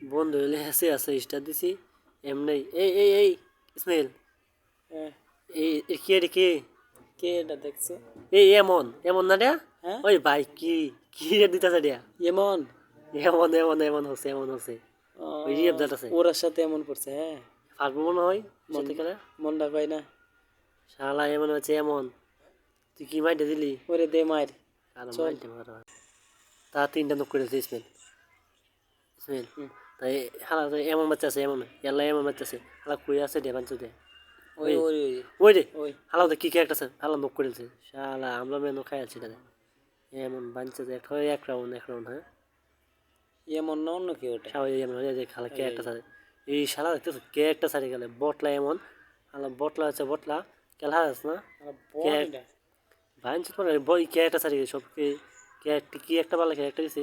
বন্ধু হইলে হেসে আছে স্টার দিছি এমনি। এই এই এই ইসমাইল হ্যাঁ। এই এ কি এটা কি? কে এটা দেখছ? এই এমন এমন না দেয়া হ্যাঁ। ওই ভাই কি কি রেট দিতেছে দেয়া এমন? এমন এমন এমন হচ্ছে এমন হচ্ছে। ওই রিয়াব দাঁত আছে। ওরার সাথে এমন করছে হ্যাঁ। পারব মনে হয় সাথে খেলা মনটা পাই না। শালা এমন হচ্ছে এমন। তুই কি মাইটে দিলি? ওরে দে মার। তা তিনটা নক করে দিয়েছে হুম। তাই হালা তো এমন বাচ্চা আছে এমন এল্লা এমন বাচ্চা আছে হালা কুই আছে দে বাঞ্চু দে ওই ওই ওই ওই রে ওই হালা তো কি ক্যারেক্টার আছে হালা নক করে দিয়েছে শালা আমরা মেনু খাই আছি দাদা এমন বাঞ্চা যে একটা এক রাউন্ড এক রাউন্ড হ্যাঁ এমন না অন্য কি ওটা সবাই এমন যায় খালা ক্যারেক্টার সারে এই শালা দেখতেছো ক্যারেক্টার সারে গেলে বটলা এমন হালা বটলা আছে বটলা খেলা আছে না বাঞ্চু পরে বই ক্যারেক্টার সারে সব ক্যারেক্টার কি একটা ভালো ক্যারেক্টার দিছে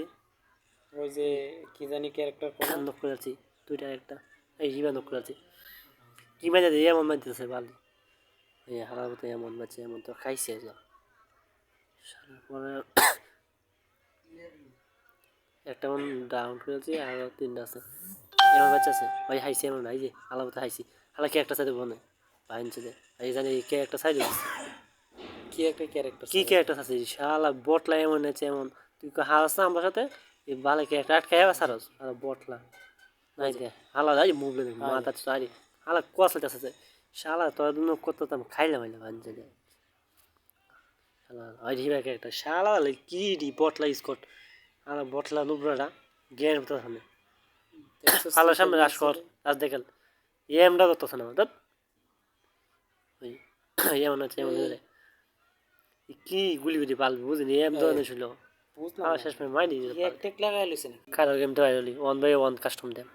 ওই যে কি জানি ক্যারেক্টার কোন নক করে আছি দুইটা একটা। এই হিবা নক করে আছি। মাঝে দিয়ে এমন মানতেছে ভালো এই হারার মতো এমন মাছে এমন তো খাইছে যা পরে একটা মন ডাউন করেছি আর তিনটা আছে। এমন বাচ্চা আছে ভাই হাইছে এমন ভাই যে হালা মতো হাইছি। হালা কে একটা সাইডে বনে ভাইনছে দে। এই জানি কে একটা সাইডে কি একটা ক্যারেক্টার কি ক্যারেক্টার আছে শালা বটলা এমন আছে এমন। তুই হারাস না আমার সাথে? এই ভালো ক্যারেক্টার আটকে যাবে সারস? আর বটলা। দে হালা যাই মুভলে মাথা সারি হালা কসল আছে। শালা জন্য কত তাম খাইলাম হইলে ভাঞ্জে দে। শালা, ওই হিবা ক্যারেক্টার শালা, লে, কি দি বটলা স্কট হালা বটলা নুবরাটা গের মতো সামনে। রাস কর রাস দেখাল। এমটা করতেছে না দত ওই, এমন আছে কি গুলি গুলি পাল বুঝিনি এম ধরনের ছিল। বুঝলাম আমার শেষ মাইনি এক টেক লাগাই লইছে কারও গেমটা গেম তো আইলি one by one custom then